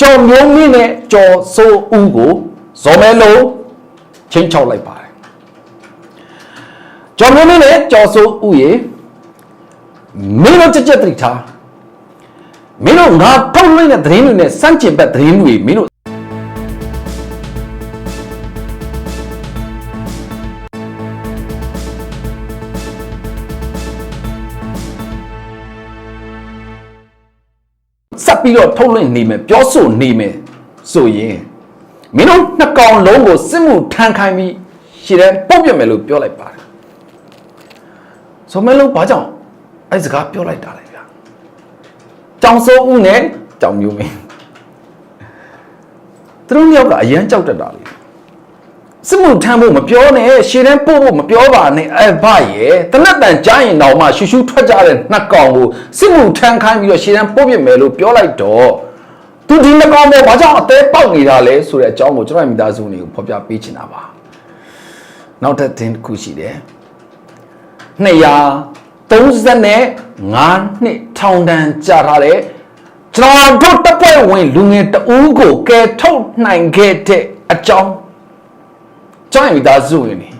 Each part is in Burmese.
ကျော်မျိုးမင်းနဲ့ကျော်စိုးဦးကိုဇော်မဲလုံးချင်းချောက်လိုက်ပါတယ်ကျော်မျိုးမင်းနဲ့ကျော်စိုးဦးရေမင်းတို့ကြက်ကြက်တိထားမင်းတို့ငါထုတ်လွှင့်တဲ့သတင်းတွေနဲ့စန့်ကျင်ဘက်သတင်းတွေမင်းတို့ ပြီးတော့ထုတ်လွှင့်နေမယ်ပြောဆိုနေမယ်ဆိုရင်မင်းတို့နှစ်ကောင်လုံးကိုစစ်မှုထမ်းခိုင်းပြီးရှည်တယ်ပုတ်ပြတ်မယ်လို့ပြောလိုက်ပါတယ်ဆိုမဲလုံးဘာကြောင့်အဲ့စကားပြောလိုက်တာလဲဗျာကြောင်စိုးဦးနဲ့ကြောင်မျိုးမင်းသူတို့မြောက်ကအရန်ကြောက်တတ်တာလေ စစ်မှုထမ်းဖို့မပြောနဲ့ရှည်တန်းပို့ဖို့မပြောပါနဲ့အဲ့ဘာရဲ့တနတ်တန်ကြားရင်တော့မှရှူရှူထွက်ကြတဲ့နှစ်ကောင်ကိုစစ်မှုထမ်းခိုင်းပြီးတော့ရှည်တန်းပို့ပြမယ်လို့ပြောလိုက်တော့သူဒီနှစ်ကောင်ပေါ်ဘာကြောင့်အသေးပေါက်နေတာလဲဆိုတဲ့အကြောင်းကိုကျွန်တော်ရဲ့မိသားစုတွေကိုဖော်ပြပေးချင်တာပါနောက်ထပ်သင်တစ်ခုရှိတယ်235နှစ်ထောင်ဒဏ်ကြာထားတဲ့ကျွန်တော်တို့တပ်ဖွဲ့ဝင်လူငယ်တဦးကိုကယ်ထုတ်နိုင်ခဲ့တဲ့အကြောင်း ကျောင်းရည်မိသားစုဝင်နေ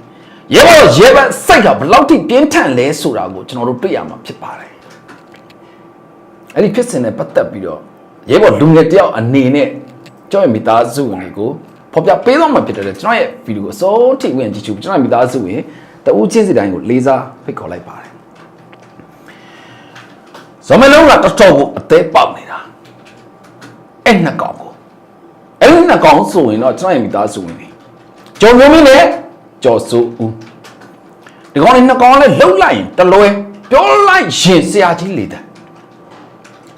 ရဲဘော်ရဲဘက်စိတ်ကဘယ်လောက်ထိပြင်းထန်လဲဆိုတာကိုကျွန်တော်တို့တွေ့ရမှာဖြစ်ပါတယ်အဲ့ဒီဖြစ်စဉ်နဲ့ပတ်သက်ပြီးတော့ရဲဘော်လူငယ်တယောက်အနေနဲ့ကျောင်းရည်မိသားစုဝင်တွေကိုဖော်ပြပေးတော့မှာဖြစ်တယ်ကျွန်တော်ရဲ့ဗီဒီယိုအစိုးထိဝင်ကြည့်ချူကျွန်တော်ရဲ့မိသားစုဝင်တဦးချင်းစီတိုင်းကိုလေးစားဖိတ်ခေါ်လိုက်ပါတယ်ဇမလုံးကတော်တော်ကိုအသေးပေါက်နေတာအဲ့နှစ်ကောင်ကိုအဲ့ဒီနှစ်ကောင်ဆိုရင်တော့ကျွန်တော်ရဲ့မိသားစုဝင်တွေ ကျော်မျိုးမင်းနဲ့ကျော်စိုးဦးဒီကောင်လေးနှစ်ကောင်လည်းလှုပ်လိုက်ရင်တလွဲပြောလိုက်ရင်ဆရာကြီးလေတဲ့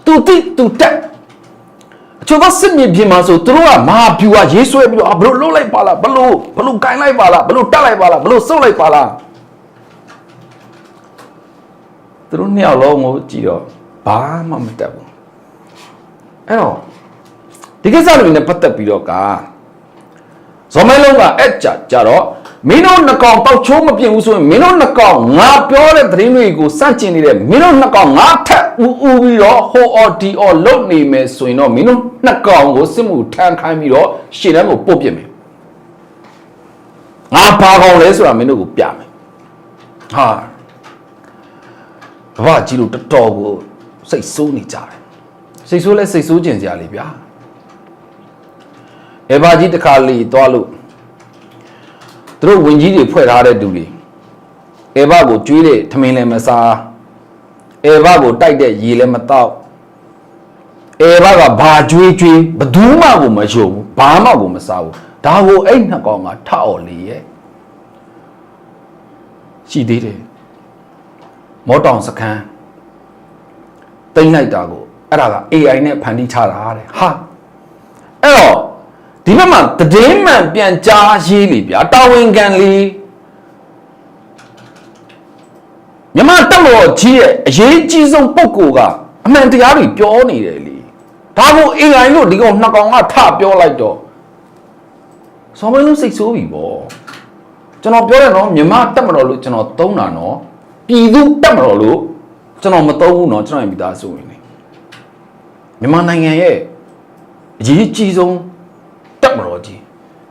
သူတိသူတက်အချို့ကစစ်မြေပြင်မှာဆိုသူတို့ကမဟာဗျူဟာရေးဆွဲပြီးတော့အာဘလို့လှုပ်လိုက်ပါလားဘလို့ဘလို့ကိုင်းလိုက်ပါလားဘလို့တက်လိုက်ပါလားဘလို့စုပ်လိုက်ပါလားသူတို့နှစ်ယောက်လုံးကိုကြည့်တော့ဘာမှမတက်ဘူးအဲ့တော့ဒီကိစ္စတွေနဲ့ပတ်သက်ပြီးတော့က ဇော်မဲလုံးကအဲ့ကြကြတော့မင်းတို့နှစ်ကောင်တောက်ချိုးမပြင်းဘူးဆိုရင်မင်းတို့နှစ်ကောင်ငါပြောတဲ့သတင်းတွေကိုစန့်ကျင်နေတဲ့မင်းတို့နှစ်ကောင်ငါထက်ဦးဦးပြီးတော့ဟိုအော်ဒီအော်လုံနေမယ်ဆိုရင်တော့မင်းတို့နှစ်ကောင်ကိုစစ်မှုထမ်းခိုင်းပြီးတော့ရှေ့တန်းကိုပုတ်ပြစ်မယ်ငါဘာကောင်လဲဆိုတာမင်းတို့ကိုပြမယ်ဟာဘာကြီးလို့တော်တော်ကိုစိတ်ဆိုးနေကြတယ်စိတ်ဆိုးလဲစိတ်ဆိုးကျင်စရာလေဗျာ အေဘာကြီးတစ်ခါလီသွားလို့သူတို့ဝင်ကြီးတွေဖွဲ့ထားတဲ့သူတွေအေဘာကိုကျွေးတဲ့ထမင်းလည်းမစားအေဘာကိုတိုက်တဲ့ရေလည်းမတောက်အေဘာကဘာကျွေးကျွေးဘယ်သူမှကိုမယုံဘူးဘာမှကိုမစားဘူးဒါကိုအဲ့နှစ်ကောင်ကထအော်လေရဲ့ရှိသေးတယ်မောတောင်စခန်းတိမ့်လိုက်တာကိုအဲ့ဒါက AI နဲ့ဖန်တီးချတာတဲ့ဟာအဲ့တော့ ဒီဘက်မှာတည်င်းမှန်ပြန်ကြားရေးလေဗျာတာဝန်ခံလေးမြမတက်မတော်ကြီးရဲ့အရေးကြီးဆုံးပုံကိုကအမှန်တရားတွေပြောနေတယ်လေဒါကို AI လို့ဒီကောင်နှစ်ကောင်ကထပြောလိုက်တော့ဆောင်းမလုံးစိတ်ဆိုးပြီပေါ့ကျွန်တော်ပြောတယ်နော်မြမတက်မတော်လို့ကျွန်တော်သုံးတာနော်ပြည်သူတက်မတော်လို့ကျွန်တော်မသုံးဘူးနော်ကျွန်တော်ရဲ့မိသားစုဝင်နေမြန်မာနိုင်ငံရဲ့အရေးကြီးဆုံး တက်မတော်ကြီး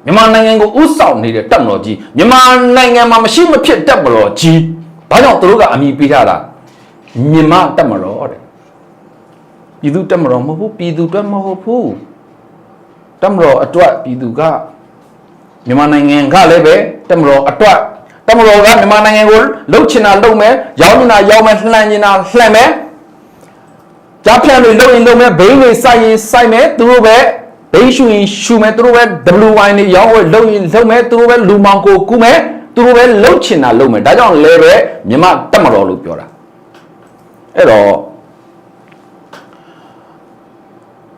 မြန်မာနိုင်ငံကိုဥဆောင်နေတဲ့တက်မတော်ကြီးမြန်မာနိုင်ငံမှာမရှိမဖြစ်တက်မတော်ကြီးဘာကြောင့်သူတို့ကအမိပေးထားတာမြန်မာတက်မတော်တဲ့ပြည်သူတက်မတော်မဟုတ်ဘူးပြည်သူအတွက်မဟုတ်ဘူးတက်မတော်အတွက်ပြည်သူကမြန်မာနိုင်ငံကလည်းပဲတက်မတော်အတွက်တက်မတော်ကမြန်မာနိုင်ငံကိုလှုပ်ချင်တာလှုပ်မယ်ရောင်းချင်တာရောင်းမယ်လှန်ချင်တာလှန်မယ်ကြားဖြန့်တွေလုံရင်လုံမယ်ဘိန်းတွေစိုက်ရင်စိုက်မယ်သူတို့ပဲ ဘိန်းရှူရင်ရှူမယ်သူတို့ပဲ WY တွေရောင်းဝယ်လုံရင်လုံမယ်သူတို့ပဲလူမောင်ကိုကူးမယ်သူတို့ပဲလှုပ်ချင်တာလှုပ်မယ်ဒါကြောင့်လဲပဲမြမတက်မတော်လို့ပြောတာအဲ့တော့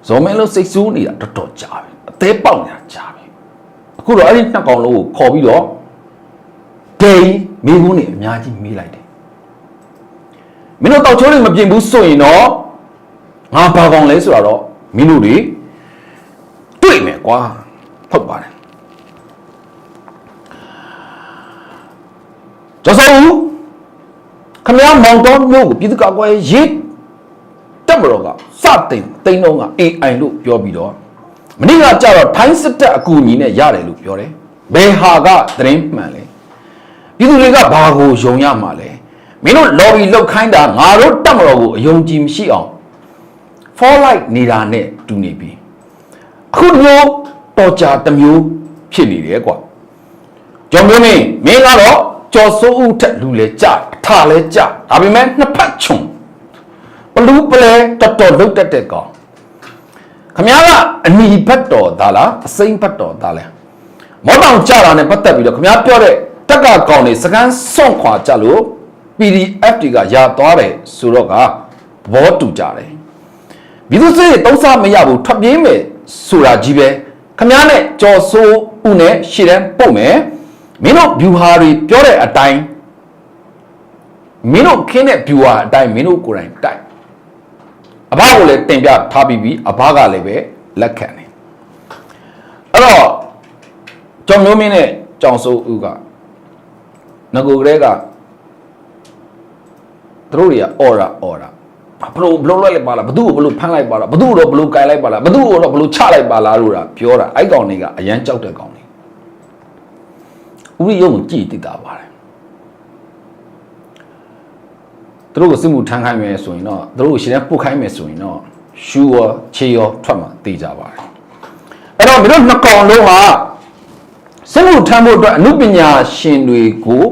ဇော်မဲလို့စိတ်ဆိုးနေတာတော်တော်ကြာပြီအသေးပေါက်နေတာကြာပြီအခုတော့အဲ့ဒီနှစ်ကောင်လုံးကိုခေါ်ပြီးတော့ဂိမ်းမိဘူးနေအများကြီးမေးလိုက်တယ်မင်းတို့တောက်ချိုးတွေမပြင်ဘူးဆိုရင်တော့ငါဘာကောင်လဲဆိုတာတော့မင်းတို့တွေ တွေ့မယ်ကွာဟုတ်ပါတယ်ကျော်စောဦးခမရမောင်တော်မျိုးကိုပြည်သူ့ကောက်ွယ်ရေးတက်မတော်ကစတင်တိန်တော့က AI လို့ပြောပြီးတော့မနေ့ကကြတော့ထိုင်းစစ်တပ်အကူအညီနဲ့ရတယ်လို့ပြောတယ်ဘယ်ဟာကသတင်းမှန်လဲပြည်သူတွေကဘာကိုယုံရမှာလဲမင်းတို့ lobby လောက်ခိုင်းတာငါတို့တက်မတော်ကိုအယုံကြည်မရှိအောင် for like နေတာနဲ့တူနေပြီ အခုမျိုးတော်ကြတစ်မျိုးဖြစ်နေတယ်ကွာကျော်မျိုးမင်းမင်းကတော့ကြော်စိုးဦးထက်လူလဲကြအထလဲကြဒါပေမဲ့နှစ်ဖက်ခြုံဘလူးပလဲတော်တော်လုတ်တက်တဲ့ကောင်ခမ ्या ကအနီဘတ်တော်သားလားအစိမ့်ဘတ်တော်သားလဲမောတောင်ကြတာနဲ့ပတ်သက်ပြီးတော့ခမ ्या ပြောတဲ့တက်ကကောင်တွေစကန်စွန့်ခွာကြလို့ PDF တွေကရာသွားတယ်ဆိုတော့ကသဘောတူကြတယ်ပြည်သူစစ်တုံးစားမရဘူးထွက်ပြေးမယ် ဆိုတာကြီးပဲခမ ्या နဲ့ကြော်ဆိုးဦးနဲ့ရှေ့တန်းပုတ်မယ်မင်းတို့ view ဟာတွေပြောတဲ့အတိုင်းမင်းတို့ခင်းတဲ့ view ဟာအတိုင်းမင်းတို့ကိုယ်တိုင်တိုက်အဘကိုလည်းတင်ပြထားပြီးပြီအဘကလည်းပဲလက်ခံတယ်အဲ့တော့ကြောင်မျိုးမင်းနဲ့ကြောင်စိုးဦးကငကိုကလေးကသူတို့တွေကအော်ရာအော်ရာ ဘလို့ဘလို့လိုက်လိုက်ပါလားဘသူ့ကိုဘလို့ဖမ်းလိုက်ပါလားဘသူ့ကိုတော့ဘလို့ကင်လိုက်ပါလားဘသူ့ကိုတော့ဘလို့ချလိုက်ပါလားလို့တာပြောတာအဲ့ကောင်တွေကအရန်ကြောက်တဲ့ကောင်တွေဥရိယုံကိုကြည်တိတာပါတယ်သူတို့ကိုစစ်မှုထမ်းခိုင်းမယ်ဆိုရင်တော့သူတို့ကိုရှင်းတဲ့ပုတ်ခိုင်းမယ်ဆိုရင်တော့ရှူရောခြေရောထွက်မှတေးကြပါတယ်အဲ့တော့မင်းတို့နှစ်ကောင်လုံးကစစ်မှုထမ်းဖို့အတွက်အမှုပညာရှင်တွေကို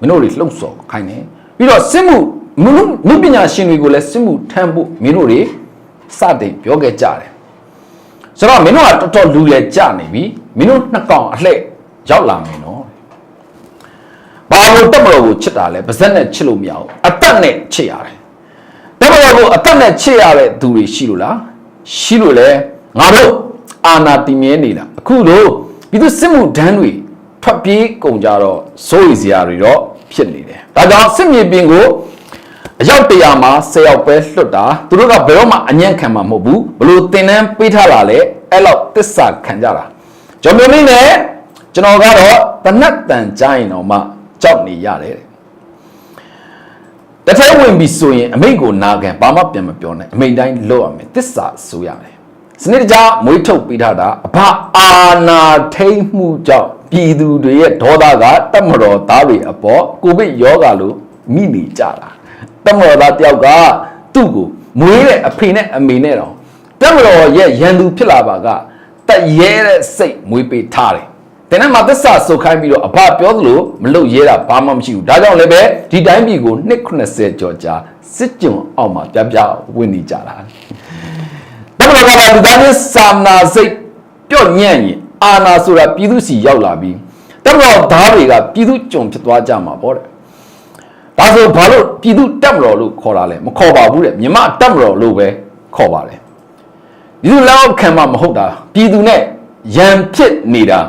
မင်းတို့တွေလှုပ်ဆော်ခိုင်းတယ်ပြီးတော့စစ်မှု မင်းတို့မှုပညာရှင်တွေကိုလည်းစစ်မှုထမ်းဖို့မင်းတို့တွေစတင်ပြောခဲ့ကြတယ်ဆိုတော့မင်းတို့ကတော်တော်လူလဲကြနေပြီမင်းတို့နှစ်ကောင်အလှည့်ရောက်လာမယ်နော်ဘာလို့တက်မတော်ကိုချစ်တာလဲပါဇက်နဲ့ချစ်လို့မရဘူးအသက်နဲ့ချစ်ရတယ်တက်မတော်ကိုအသက်နဲ့ချစ်ရတဲ့သူတွေရှိလို့လားရှိလို့လဲငါတို့အာနာတည်မြဲနေလားအခုတို့ပြည်သူစစ်မှုဒန်းတွေထွက်ပြေးကုန်ကြတော့စိုးရိမ်စရာတွေတော့ဖြစ်နေတယ်ဒါကြောင့်စစ်မြေပြင်ကို အယောက်တရာမှာ10ယောက်ပဲလွတ်တာသူတို့ကဘယ်တော့မှအညံ့ခံမှာမဟုတ်ဘူးဘလို့တင်တန်းပေးထားလာလဲအဲ့လောက်တစ္ဆာခံကြတာကျွန်တော်မျိုးနဲ့ကျွန်တော်ကတော့တနတ်တန်ကြိုင်းတော့မှကြောက်နေရတယ်တဲ့တထဲဝင်ပြီဆိုရင်အမိန့်ကိုနာခံဘာမှပြန်မပြောနဲ့အမိန့်တိုင်းလုပ်ရမယ်တစ္ဆာဆိုရမယ်စနစ်တကျမွေးထုတ်ပေးထားတာအဘအာနာထိမ့်မှုကြောင့်ပြည်သူတွေရဲ့ဒေါသကတက်မတော်သားတွေအပေါ်ကိုဗစ်ယောဂါလို့မိနေကြတာ တက်မတော်သားတယောက်ကသူ့ကိုမွေးတဲ့အဖေနဲ့အမေနဲ့တော့တက်မတော်ရဲ့ရန်သူဖြစ်လာပါကတက်ရဲတဲ့စိတ်မွေးပေးထားတယ်တဲ့နဲ့မှာသစ္စာစုခိုင်းပြီးတော့အဘပြောသလိုမလုပ်ရဲတာဘာမှမရှိဘူးဒါကြောင့်လည်းပဲဒီတိုင်းပြည်ကိုနှစ်90ကျော်ကြာစစ်ကြုံအောက်မှာပြပြဝင်နေကြတာတမန်တော်ကလူသားချင်းစာနာစိတ်ပြော့ညံ့ရင်အာနာဆိုတာပြည်သူစီရောက်လာပြီးတမန်တော်သားတွေကပြည်သူကြုံဖြစ်သွားကြမှာပေါ့တဲ့ ဒါဆိုဘာလို့ပြည်သူတက်မတော်လို့ခေါ်တာလဲမခေါ်ပါဘူးတဲ့မြမတက်မတော်လို့ပဲခေါ်ပါတယ်ဒီလိုလောက်ခံမှမဟုတ်တာပြည်သူနဲ့ရန်ဖြစ်နေတာ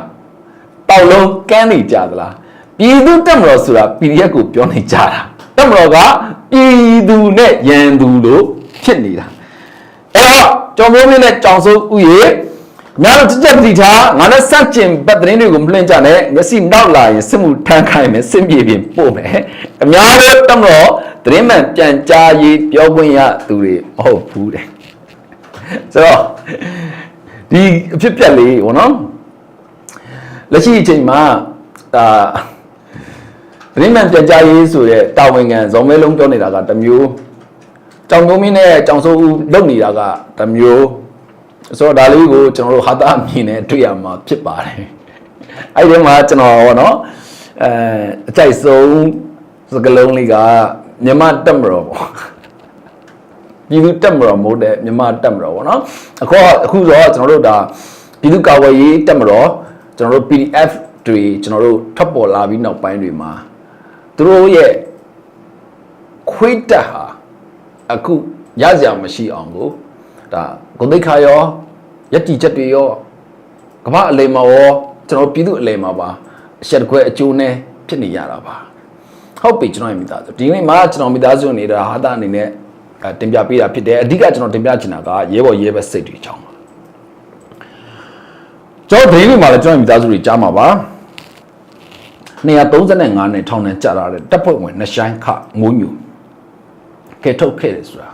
တောက်လုံးကန်းနေကြသလားပြည်သူတက်မတော်ဆိုတာ PDF ကိုပြောနေကြတာတက်မတော်ကပြည်သူနဲ့ရန်သူလို့ဖြစ်နေတာအဲ့တော့ကျော်မိုးမင်းနဲ့ကြောင်စိုးဥယေ များတော့တက်ပတိထားငါနဲ့စန့်ကျင်ပတ်သတင်းတွေကိုမလွှင့်ကြနဲ့မျက်စိနောက်လာရင်စစ်မှုထမ်းခိုင်းမယ်စစ်ပြေပြင်ပို့မယ်အများလို့တက်မတော်သတင်းမှန်ပြန်ကြားရေးပြောခွင့်ရသူတွေမဟုတ်ဘူးတဲ့ဆိုတော့ဒီအဖြစ်ပြက်လေးဘောနော်လက်ရှိအချိန်မှာဒါသတင်းမှန်ပြန်ကြားရေးဆိုတဲ့တာဝန်ခံဇော်မဲလုံးပြောနေတာကတစ်မျိုးကြောင်မျိုးမင်းနဲ့ကြောင်စိုးဦးလုပ်နေတာကတစ်မျိုး ဆိုတော့ဒါလေးကိုကျွန်တော်တို့ဟာတာအမြင်နဲ့တွေ့ရမှာဖြစ်ပါတယ်အဲ့ဒီမှာကျွန်တော်ဟောနော်အဲအကြိုက်ဆုံးစကလုံးလေးကမြမတက်မတော်ပေါ့ပြည်သူတက်မတော်မို့တဲ့မြမတက်မတော်ပေါ့နော်အခုအခုတော့ကျွန်တော်တို့ဒါပြည်သူကာဝေးရေးတက်မတော်ကျွန်တော်တို့ PDF တွေကျွန်တော်တို့ထပ်ပေါ်လာပြီးနောက်ပိုင်းတွေမှာသူတို့ရဲ့ခွေးတက်ဟာအခုရစရာမရှိအောင်ကိုဒါ ဂုဏ်သိက္ခာရောယက်တီချက်တွေရောကမ္ဘာအလိမ်မှာရောကျွန်တော်ပြည်သူအလိမ်မှာပါအချက်တခွဲအကျိုးနဲ့ဖြစ်နေရတာပါဟုတ်ပြီကျွန်တော်ရဲ့မိသားစုဒီနေ့မှာကျွန်တော်မိသားစုနေတာဟာတာအနေနဲ့အဲတင်ပြပေးတာဖြစ်တယ်အဓိကကျွန်တော်တင်ပြချင်တာကရဲဘော်ရဲဘက်စိတ်တွေအကြောင်းပါကျွန်တော်ဒိန်းတွေမှာလည်းကျွန်တော်မိသားစုတွေကြားမှာပါ235နဲ့ထောင်နဲ့ကြာလာတဲ့တပ်ဖွဲ့ဝင်နှဆိုင်ခငိုးညူကဲထုတ်ခဲ့တယ်ဆိုတာ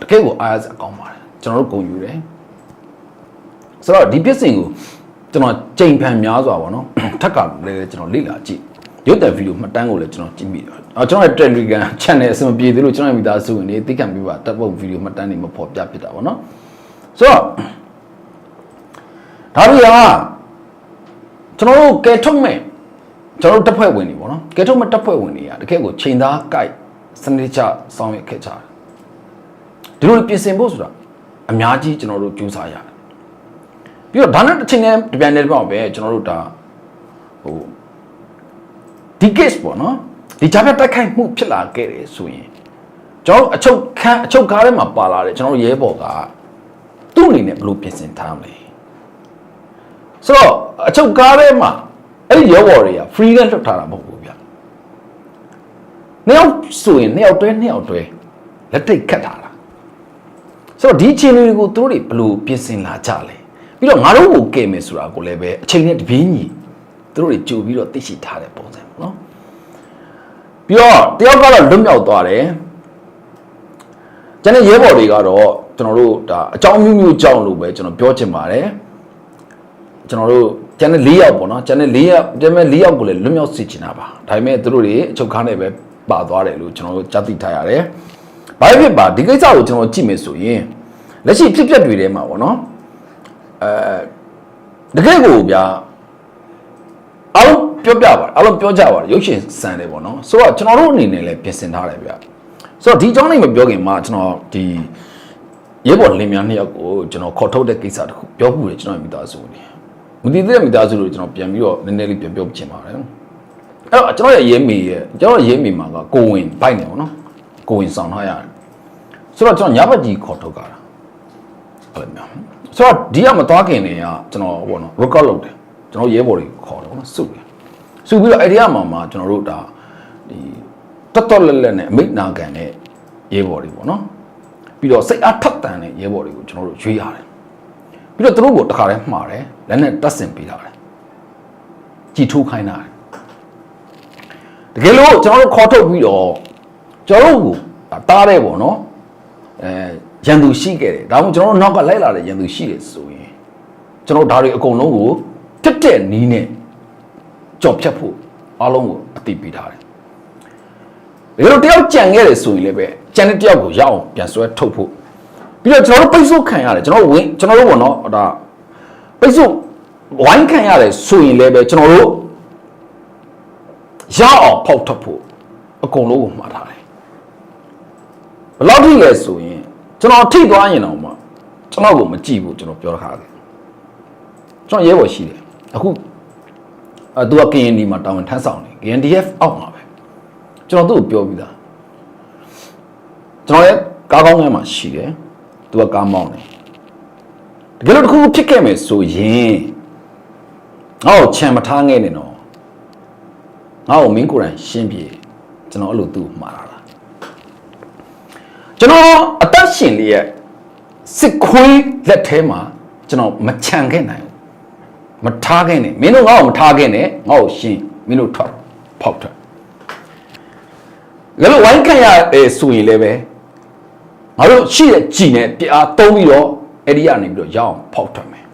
တကယ်ကိုအားရစရာကောင်းပါတယ် ကျွန်တော်တို့ဂုဏ်ယူတယ်ဆိုတော့ဒီဖြစ်စဉ်ကိုကျွန်တော်ကြိမ်ဖန်များစွာပေါ့နော်ထက်ကလည်းကျွန်တော်လေ့လာကြည့်ရုပ်သံဗီဒီယိုမှတ်တမ်းကိုလည်းကျွန်တော်ကြည့်မိတယ်အော်ကျွန်တော်ရဲ့ Telegram channel အဆင်မပြေသေးလို့ကျွန်တော်ရဲ့မိသားစုဝင်တွေသိခံပြီးပါတပ်ပုံဗီဒီယိုမှတ်တမ်းတွေမဖော်ပြဖြစ်တာပေါ့နော်ဆိုတော့ဒါတွေကကျွန်တော်တို့ကဲထုတ်မဲ့ကျွန်တော်တို့တပ်ဖွဲ့ဝင်တွေပေါ့နော်ကဲထုတ်မဲ့တပ်ဖွဲ့ဝင်တွေကတကယ်ကိုချိန်သားကြိုက်စနစ်ချဆောင်ရွက်ခဲ့ကြတယ်ဒီလိုပြင်ဆင်ဖို့ဆိုတာ အများကြီးကျွန်တော်တို့ကြိုးစားရတယ်ပြီးတော့ဒါနဲ့တစ်ချိန်နဲ့တပြန်တဲ့ပေါ့ပဲကျွန်တော်တို့ဒါဟိုဒီ case ပေါ့နော်ဒီဂျာပြတ်တိုက်ခိုက်မှုဖြစ်လာခဲ့တယ်ဆိုရင်ကျွန်တော်တို့အချုပ်ခန်းအချုပ်ကားထဲမှာပါလာတယ်ကျွန်တော်တို့ရဲဘော်ကသူ့အနေနဲ့ဘယ်လိုပြင်ဆင်ထားမလဲဆိုတော့အချုပ်ကားထဲမှာအဲ့ဒီရဲဘော်တွေက free နဲ့လွတ်ထားတာမဟုတ်ဘူးဗျနှစ်ယောက်ဆိုရင်နှစ်ယောက်တွဲနှစ်ယောက်တွဲလက်ထိတ်ခတ်ထားတာ ဆိုတော့ဒီအချိန်တွေကိုသူတို့တွေဘယ်လိုပြင်ဆင်လာကြလဲပြီးတော့ငါတို့ကိုကဲမယ်ဆိုတာကိုလည်းပဲအချိန်နဲ့တပြေးညီသူတို့တွေကြိုပြီးတော့သိရှိထားတဲ့ပုံစံပေါ့နော်ပြီးတော့တယောက်ကတော့လွတ်မြောက်သွားတယ်ကျန်တဲ့ရဲဘော်တွေကတော့ကျွန်တော်တို့ဒါအကြောင်းမျိုးမျိုးကြောင်းလို့ပဲကျွန်တော်ပြောချင်ပါတယ်ကျွန်တော်တို့ကျန်တဲ့၄ယောက်ပေါ့နော်ကျန်တဲ့၄ယောက်ကျန်တဲ့၄ယောက်ကိုလည်းလွတ်မြောက်စေချင်တာပါဒါပေမဲ့သူတို့တွေအချုပ်ခန်းနဲ့ပဲပါသွားတယ်လို့ကျွန်တော်တို့ကြားသိထားရတယ် ဘာဖြစ်ပါဒီကိစ္စကိုကျွန်တော်ကြည့်မယ်ဆိုရင်လက်ရှိဖြစ်ပျက်တွေထဲမှာပေါ့နော်အဲတကယ်ကိုဗျာအားလုံးပြောပြပါအားလုံးပြောကြပါတယ်ရုပ်ရှင်စံတယ်ပေါ့နော်ဆိုတော့ကျွန်တော်တို့အနေနဲ့လည်းပြင်ဆင်ထားတယ်ဗျာဆိုတော့ဒီအကြောင်းလေးမပြောခင်မှာကျွန်တော်ဒီရဲဘော်လင်းများနှစ်ယောက်ကိုကျွန်တော်ခေါ်ထုတ်တဲ့ကိစ္စတခုပြောမှုတယ်ကျွန်တော်မိသားစုနေမတည်တဲ့မိသားစုလို့ကျွန်တော်ပြန်ပြီးတော့နည်းနည်းလေးပြန်ပြောချင်ပါတယ်အဲ့တော့ကျွန်တော်ရဲ့ရဲမေရဲ့ကျွန်တော်ရဲမေမှာကကိုဝင်ဘိုက်နေပေါ့နော် ကိုဝင်ဆောင်ထားရတယ်ဆိုတော့ကျွန်တော်ညဘက်ကြီးခေါ်ထုတ်ကြတာအဲ့လိုမျိုးဆိုတော့ဒီကမသွားခင်နေကကျွန်တော်ဘောနော် record လုပ်တယ်ကျွန်တော်ရဲဘော်တွေခေါ်တယ်ပေါ့နော်စုတယ်စုပြီးတော့အဲ့ဒီကမှမှကျွန်တော်တို့ဒါဒီတော်တော်လက်လက်နဲ့အမိတ်နာခံတဲ့ရဲဘော်တွေပေါ့နော်ပြီးတော့စိတ်အားထက်သန်တဲ့ရဲဘော်တွေကိုကျွန်တော်တို့ရွေးရတယ်ပြီးတော့သူတို့ကိုတခါတည်းမှားတယ်လက်နဲ့တက်ဆင်ပေးတာတယ်ကြည်ထိုးခိုင်းတာတယ်တကယ်လို့ကျွန်တော်တို့ခေါ်ထုတ်ပြီးတော့ ကျွန်တော်တို့ကိုတားတဲ့ပေါ့နော်အဲရန်သူရှိခဲ့တယ်ဒါမှမဟုတ်ကျွန်တော်တို့နောက်ကလိုက်လာတဲ့ရန်သူရှိတယ်ဆိုရင်ကျွန်တော်ဒါတွေအကုန်လုံးကိုတက်တဲ့နီးနဲ့ကြော်ဖြတ်ဖို့အားလုံးကိုအသိပေးထားတယ်ဒီလိုတယောက်ကြံခဲ့တယ်ဆိုရင်လည်းပဲကြံတဲ့တယောက်ကိုရအောင်ပြန်ဆွဲထုတ်ဖို့ပြီးတော့ကျွန်တော်တို့ပိတ်ဆို့ခံရတယ်ကျွန်တော်တို့ဝင်ကျွန်တော်တို့ဘောနော်ဒါပိတ်ဆို့ဝိုင်းခံရတယ်ဆိုရင်လည်းပဲကျွန်တော်တို့ရအောင်ဖောက်ထွက်ဖို့အကုန်လုံးကိုမှားထားတယ် ဘယ်လောက်ထိလဲဆိုရင်ကျွန်တော်ထိသွားရင်တော့မှကျွန်တော်ကိုမကြည့်ဘူးကျွန်တော်ပြောတာခါတယ်ကျွန်တော်ရဲဘော်ရှိတယ်အခုအဲသူက KND မှာတာဝန်ထမ်းဆောင်နေ KNDF အောက်မှာပဲကျွန်တော်သူ့ကိုပြောပြီးသားကျွန်တော်ရဲ့ကားကောင်းထဲမှာရှိတယ်သူကကားမောင်းတယ်တကယ်လို့တစ်ခုခုဖြစ်ခဲ့မယ်ဆိုရင်ငါ့ကိုခြံမထားခဲ့နဲ့တော့ငါ့ကိုမင်းကိုယ်တိုင်ရှင်းပြေကျွန်တော်အဲ့လိုသူ့ကိုမှားတာလား ကျွန်တော်အသက်ရှင်လေးရဲ့စစ်ခွေးလက်ထဲမှာကျွန်တော်မချန်ခဲ့နိုင်ဘူးမထားခဲ့နဲ့မင်းတို့ငါ့ကိုမထားခဲ့နဲ့ငါ့ကိုရှင်းမင်းတို့ထွက်ဖောက်ထွက်ငါတို့ဝိုင်းခံရအဲဆိုရင်လည်းပဲငါတို့ရှိတဲ့ကြည်နဲ့ပြအားသုံးပြီးတော့အဲ့ဒီကနေပြီးတော့ရအောင်ဖောက်ထွက်မယ်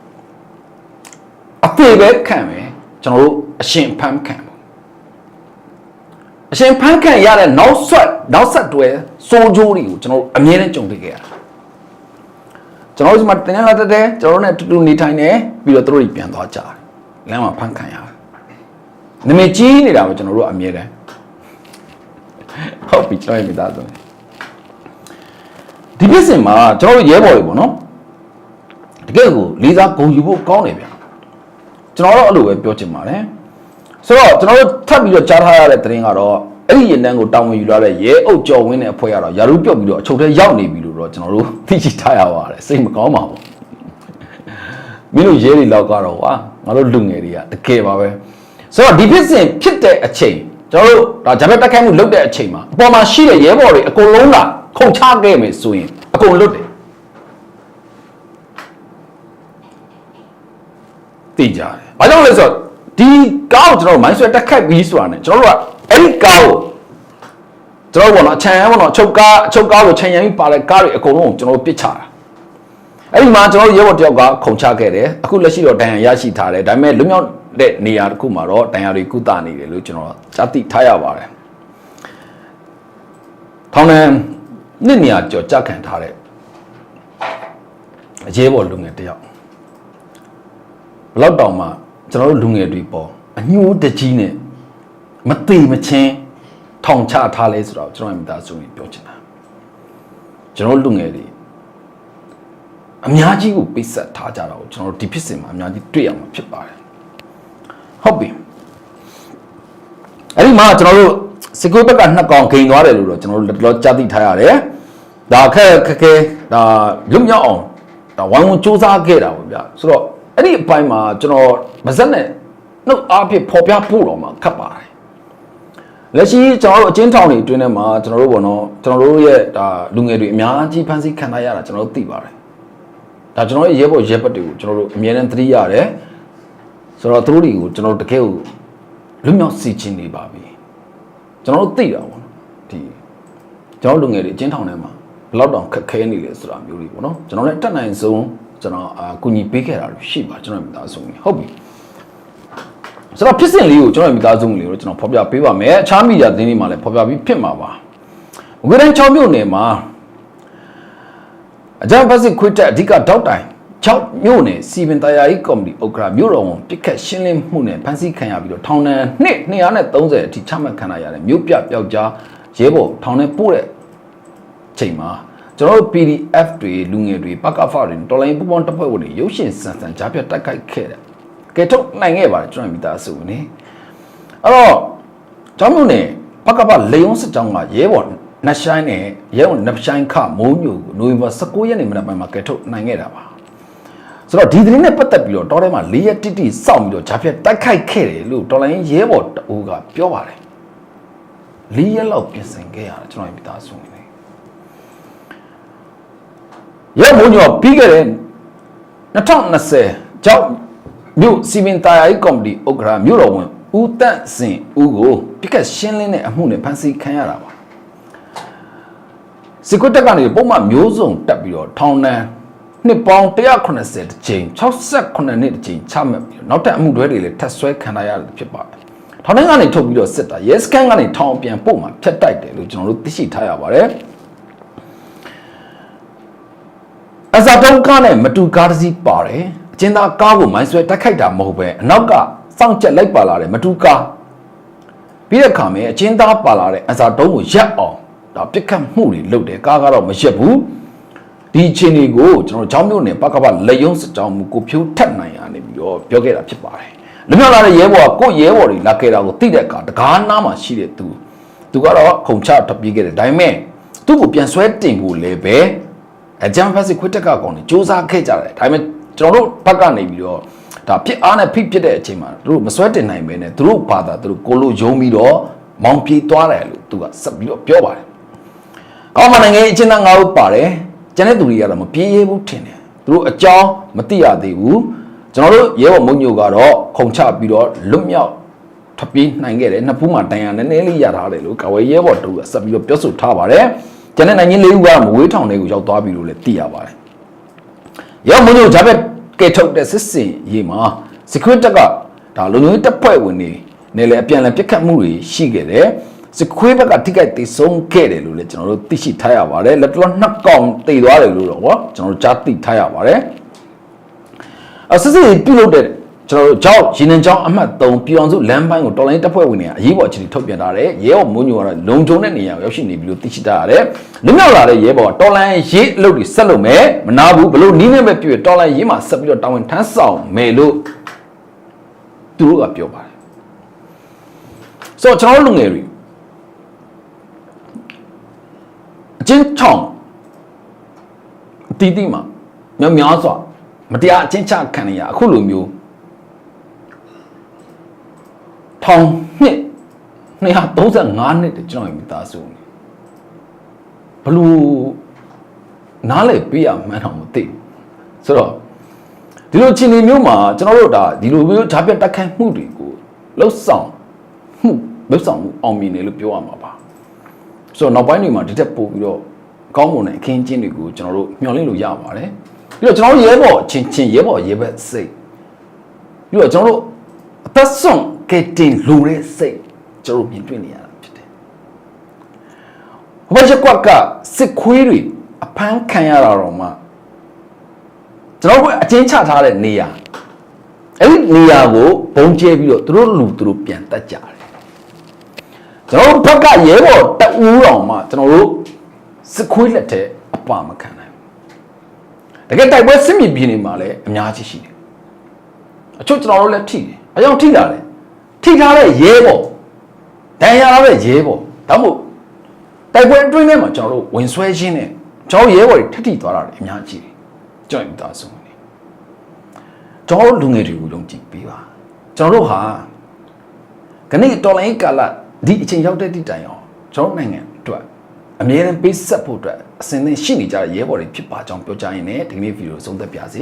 အသေးပဲခံမယ်ကျွန်တော်တို့အရှင်ဖမ်းခံဘူး အရှင်ဖမ်းခံရတဲ့နောက်ဆက်နောက်ဆက်တွဲစိုးကြိုးတွေကိုကျွန်တော်တို့အမြဲတမ်းကြုံတွေ့ခဲ့ရတာကျွန်တော်တို့ဒီမှာတင်လာတဲ့ကျွန်တော်တို့ ਨੇ တူတူနေထိုင်နေပြီးတော့သူတို့တွေပြန်သွားကြတယ်လမ်းမှာဖမ်းခံရတယ်နမည်ကြီးနေတာပဲကျွန်တော်တို့အမြဲတမ်းဟုတ်ပြီကျွန်တော်ရဲ့မိသားစုဒီပြစ်စင်မှာကျွန်တော်တို့ရဲဘော်တွေပေါ့နော်တကယ်ကိုလေးစားဂုဏ်ယူဖို့ကောင်းတယ်ဗျာကျွန်တော်တို့အဲ့လိုပဲပြောချင်ပါတယ် ဆိုတော့ကျွန်တော်တို့ထပ်ပြီးတော့ကြားထားရတဲ့သတင်းကတော့အဲ့ဒီရင်တန်းကိုတာဝန်ယူလာတဲ့ရဲအုပ်ကျော်ဝင်းတဲ့အဖွဲ့ကတော့ယာရုပြုတ်ပြီးတော့အချုပ်ထဲရောက်နေပြီလို့တော့ကျွန်တော်တို့သိရှိထားရပါတယ်စိတ်မကောင်းပါဘူးမင်းတို့ရဲတွေလောက်ကတော့ကွာငါတို့လူငယ်တွေကတကယ်ပါပဲဆိုတော့ဒီဖြစ်စဉ်ဖြစ်တဲ့အချိန်ကျွန်တော်တို့ဒါဂျပန်တက်ခိုင်းမှုလုပ်တဲ့အချိန်မှာအပေါ်မှာရှိတဲ့ရဲဘော်တွေအကုန်လုံးကခုန်ချခဲ့မယ်ဆိုရင်အကုန်လွတ်တယ်သိကြတယ်။ဘာကြောင့်လဲဆိုတော့ ဒီကားကိုကျွန်တော်မိုင်းဆွဲတက်ခတ်ပြီးဆိုတာ ਨੇ ကျွန်တော်တို့ကအဲ့ဒီကားကိုကျွန်တော်တို့ဘောနော်အချံရမ်းဘောနော်အချုပ်ကားအချုပ်ကားကိုခြံရမ်းပြီးပါတဲ့ကားတွေအကုန်လုံးကိုကျွန်တော်တို့ပစ်ချတာအဲ့ဒီမှာကျွန်တော်တို့ရဲဘော်တယောက်ကခုံချခဲ့တယ်အခုလက်ရှိတော့ဒဏ်ရာရရှိထားတယ်ဒါပေမဲ့လွတ်မြောက်တဲ့နေရာတစ်ခုမှာတော့ဒဏ်ရာတွေကုသနေတယ်လို့ကျွန်တော်ကြားသိထားရပါတယ်ထောင်ထဲနှစ်နေရာကြော်ကြခံထားတဲ့အရေးပေါ်လူငယ်တယောက်ဘလောက်တောင်မှ ကျွန်တော်တို့လူငယ်တွေပေါ်အညှိုးတကြီးနဲ့မတိမချင်းထောင်ချထားလဲဆိုတော့ကျွန်တော်မိသားစုကြီးပြောချင်တာကျွန်တော်တို့လူငယ်တွေအများကြီးကိုပိတ်ဆက်ထားကြတာကိုကျွန်တော်တို့ဒီဖြစ်စဉ်မှာအများကြီးတွေ့ရမှာဖြစ်ပါတယ်ဟုတ်ပြီအဲ့ဒီမှာကျွန်တော်တို့စကူဘက်ကနှစ်ကောင်ဂိန်သွားတယ်လို့တော့ကျွန်တော်တို့တော်တော်ကြားသိထားရတယ်ဒါခက်ခက်ခဲဒါလွတ်မြောက်အောင်ဒါဝိုင်းဝန်းစူးစမ်းခဲ့တာပေါ့ဗျာဆိုတော့ အဲ့ဒီအပိုင်းမှာကျွန်တော်မစက်နဲ့နှုတ်အားဖြင့်ပေါ်ပြဖို့တော့မှခက်ပါတယ်လက်ရှိကျွန်တော်တို့အချင်းထောင်တွေအတွင်းထဲမှာကျွန်တော်တို့ဘောနော်ကျွန်တော်တို့ရဲ့ဒါလူငယ်တွေအများကြီးဖန်ဆီးခံထားရတာကျွန်တော်တို့သိပါတယ်ဒါကျွန်တော်ရဲ့ရဲဘော်ရဲဘက်တွေကိုကျွန်တော်တို့အမြဲတမ်းသတိရတယ်ဆိုတော့သူတို့တွေကိုကျွန်တော်တို့တကယ်ကိုလွတ်မြောက်စီခြင်းနေပါပြီကျွန်တော်တို့သိတာပေါ့နော်ဒီကျွန်တော်တို့လူငယ်တွေအချင်းထောင်ထဲမှာဘယ်လောက်တောင်ခက်ခဲနေလဲဆိုတာမျိုးတွေပေါ့နော်ကျွန်တော်လည်းတက်နိုင်ဆုံး ကျွန်တော်အာကူညီပေးခဲ့တာလို့ရှိပါကျွန်တော်မိသားစုကြီးဟုတ်ပြီဆိုတော့ဖြစ်စဉ်လေးကိုကျွန်တော်မိသားစုလေးကိုကျွန်တော်ဖော်ပြပေးပါမယ်အခြားမီဒီယာသတင်းတွေမှာလည်းဖော်ပြပြီးဖြစ်မှာပါဝေဒန်6မြို့နယ်မှာအကြံဖက်စစ်ခွေတက်အဓိကတောက်တိုင်6မြို့နယ်စီပင်တရားရေးကော်မတီဥက္ကဋ္ဌမြို့တော်ဝန်ပြစ်ခတ်ရှင်းလင်းမှုနဲ့ဖမ်းဆီးခံရပြီးတော့ထောင်ဒဏ်နှစ်230အထိချမှတ်ခံရတဲ့မြို့ပြပျောက်ကြားရဲဘော်ထောင်ထဲပို့တဲ့ချိန်မှာ ကျွန်တော်တို့ PDF တွေလူငယ်တွေပကဖတွေတော်လိုင်းပူပေါင်းတပ်ဖွဲ့ဝင်တွေရုပ်ရှင်စံစံကြားပြတ်တိုက်ခိုက်ခဲ့တယ်ကဲထုတ်နိုင်ခဲ့ပါတယ်ကျွန်တော်မိသားစုနေအဲ့တော့ကျောင်းမြို့နယ်ပကဖလေယုံစစ်ကြောင်းကရဲဘော်နတ်ဆိုင်နဲ့ရဲဘော်နတ်ဆိုင်ခမိုးညိုကိုနိုဝင်ဘာ19ရက်နေ့မနက်ပိုင်းမှာကဲထုတ်နိုင်ခဲ့တာပါဆိုတော့ဒီသတင်းနဲ့ပတ်သက်ပြီးတော့တောထဲမှာ၄ရက်တိတိစောင့်ပြီးတော့ဂျာပြက်တိုက်ခိုက်ခဲ့တယ်လို့တော်လိုင်းရဲဘော်တအိုးကပြောပါတယ်၄ရက်လောက်ပြင်ဆင်ခဲ့ရတယ်ကျွန်တော်မိသားစုနေ ရဲမိုးညောပြီးခဲ့တဲ့2020ကြောက်မြို့စီမင်တာယာကော်မတီဥက္ကဋ္ဌမြို့တော်ဝင်ဦးတန့်စင်ဦးကိုပြစ်ခတ်ရှင်းလင်းတဲ့အမှုနဲ့ဖမ်းဆီးခံရတာပါစစ်ကွတ်တက်ကနေပုံမှန်မျိုးစုံတက်ပြီးတော့ထောင်ဒဏ်နှစ်ပေါင်း180တကြိမ်68နှစ်တကြိမ်ချမှတ်ပြီးတော့နောက်ထပ်အမှုတွေတွေလည်းထပ်ဆွဲခံရရတယ်ဖြစ်ပါတယ်ထောင်ထဲကနေထုတ်ပြီးတော့စစ်တာရဲစခန်းကနေထောင်ပြန်ပို့မှဖျက်တိုက်တယ်လို့ကျွန်တော်တို့သိရှိထားရပါတယ် အစားတုံးကားနဲ့မတူကားတစ်စီးပါတယ်အကျဉ်းသားကားကိုမိုင်းဆွဲတိုက်ခိုက်တာမဟုတ်ပဲအနောက်ကစောင့်ကြက်လိုက်ပါလာတဲ့မတူကားပြီးတဲ့အခါမှာအကျဉ်းသားပါလာတဲ့အစားတုံးကိုရက်အောင်ဒါပြစ်ခတ်မှုတွေလုပ်တယ်ကားကတော့မရက်ဘူးဒီအချိန်တွေကိုကျွန်တော်เจ้าမြို့နယ်ပကပလက်ယုံစကြောင်းမူကိုဖြိုးထက်နိုင်ရနေပြီးတော့ပြောခဲ့တာဖြစ်ပါတယ်လူမျိုးလာတဲ့ရဲဘော်ကကိုရဲဘော်တွေလာခဲ့တာကိုသိတဲ့အခါတကားနားမှာရှိတဲ့သူသူကတော့ခုံချထပ်ပြေးခဲ့တယ်ဒါပေမဲ့သူ့ကိုပြန်ဆွဲတင်ဖို့လည်းပဲ အဂျမ်ဖက်စစ်ခွတ်တက်ကကောင်တွေစ조사ခဲ့ကြတယ်ဒါပေမဲ့ကျွန်တော်တို့ဘက်ကနေပြီးတော့ဒါပြစ်အားနဲ့ဖိဖြစ်တဲ့အချိန်မှာသူတို့မဆွဲတင်နိုင်ပဲနဲ့သူတို့ဘာသာသူတို့ကိုလိုယုံပြီးတော့မောင်ပြေးသွားတယ်လို့သူကဆက်ပြီးတော့ပြောပါတယ်ကောင်းမနိုင်ငံအချင်းသားငါ့ဦးပါတယ်ကျန်တဲ့သူတွေကတော့မပြေးရဘူးထင်တယ်သူတို့အကြောင်းမသိရသေးဘူးကျွန်တော်တို့ရဲဘော်မုံညိုကတော့ခုံချပြီးတော့လွတ်မြောက်ထပ်ပြေးနိုင်ခဲ့တယ်နှစ်ဖူးမှာတန်ရနည်းနည်းလေးရထားတယ်လို့ကဝေရဲဘော်တို့ကဆက်ပြီးတော့ပြောဆိုထားပါတယ် ကျန်တဲ့နိုင်ငံလေးဦးကမဝေးထောင်တွေကိုရောက်သွားပြီလို့လည်းသိရပါတယ်ရဲမုံညိုဂျာဘက်ကဲထုတ်တဲ့စစ်စင်ရေးမှာ security တက်ကဒါလုံခြုံရေးတပ်ဖွဲ့ဝင်တွေနဲ့လည်းအပြန်အလှန်ပစ်ခတ်မှုတွေရှိခဲ့တယ်စခွေးဘက်ကထိခိုက်တိဆုံးခဲ့တယ်လို့လည်းကျွန်တော်တို့သိရှိထားရပါတယ်လက်တော်နှစ်ကောင်တိသွားတယ်လို့တော့ဟောကျွန်တော်တို့ကြားသိထားရပါတယ်အစစ်စစ်ပြုလုပ်တဲ့ ကျွန်တော်တို့ကြောက်ရင်းနှံကြောင်းအမှတ်3ပြည်အောင်စုလမ်းပိုင်းကိုတော်လိုင်းတပ်ဖွဲ့ဝင်တွေကအရေးပေါ်အခြေအနေထုတ်ပြန်ထားတယ်ရဲဘော်မွန်းညိုကတော့လုံခြုံတဲ့နေရာကိုရောက်ရှိနေပြီလို့သိရှိထားရတယ်လွမြောက်လာတဲ့ရဲဘော်ကတော်လိုင်းရေးအလုပ်တွေဆက်လုပ်မယ်မနာဘူးဘလို့နီးနေပဲပြည့်တော်လိုင်းရေးမှာဆက်ပြီးတော့တာဝန်ထမ်းဆောင်မယ်လို့သူတို့ကပြောပါတယ်ဆိုတော့ကျွန်တော်တို့လူငယ်တွေအချင်းချောင်းအတီးတီးမှာမြောက်များစွာမတရားအချင်းချခံရအခုလိုမျိုး ထောင်နှစ်235နှစ်တည်းကျွန်တော်မိသားစုနေဘလို့နားလေပေးရမှန်းတော့မသိဘူးဆိုတော့ဒီလိုချင်းနေမျိုးမှာကျွန်တော်တို့ဒါဒီလိုမျိုးဓာတ်ပြတ်တက်ခိုင်းမှုတွေကိုလှုပ်ဆောင်မှုလှုပ်ဆောင်မှုအောင်မြင်တယ်လို့ပြောရမှာပါဆိုတော့နောက်ပိုင်းတွေမှာဒီတက်ပို့ပြီးတော့ကောင်းမွန်တဲ့အခင်းကျင်းတွေကိုကျွန်တော်တို့မျှော်လင့်လို့ရပါတယ်ပြီးတော့ကျွန်တော်တို့ရဲဘော်ချင်းချင်းရဲဘော်ရဲဘက်စိတ်ပြီးတော့ကျွန်တော်တို့အသက်ဆုံး ကဲတင်လူတဲ့စိတ်ကျွန်တော်တို့မြင်တွေ့နေရတာဖြစ်တယ်ဟိုဘက်ချက်ကွက်ကစစ်ခွေးတွေအဖမ်းခံရတာတော့မှကျွန်တော်တို့အချင်းချထားတဲ့နေရာအဲ့ဒီနေရာကိုဘုံကျဲပြီးတော့သူတို့လူသူတို့ပြန်တက်ကြတယ်ကျွန်တော်တို့ဘက်ကရဲဘော်တအူးတော်မှကျွန်တော်တို့စစ်ခွေးလက်ထဲအပါမခံနိုင်ဘူးတကယ်တိုက်ပွဲစစ်မြေပြင်တွေမှာလည်းအများကြီးရှိတယ်အချို့ကျွန်တော်တို့လည်းထိတယ်အကြောင်းထိတာလေ ထိထားတဲ့ရဲဘော်ဒဏ်ရာရတဲ့ရဲဘော်ဒါမှမဟုတ်တိုက်ပွဲအတွင်းထဲမှာကျွန်တော်တို့ဝင်ဆွဲခြင်းနဲ့ကျွန်တော်ရဲဘော်တွေထက်ထိသွားတာလည်းအများကြီးတယ်ကျွန်တော်မိသားစုဝင်တွေကျွန်တော်တို့လူငယ်တွေကိုယုံကြည်ပေးပါကျွန်တော်တို့ဟာခဏတော်လိုင်းကာလဒီအချိန်ရောက်တဲ့ဒီတိုင်အောင်ကျွန်တော်တို့နိုင်ငံအတွက်အမြဲတမ်းပေးဆက်ဖို့အတွက်အစဉ်သင့်ရှိနေကြတဲ့ရဲဘော်တွေဖြစ်ပါကြောင်းပြောကြရင်လည်းဒီနေ့ဗီဒီယိုဆုံးသက်ပါစေ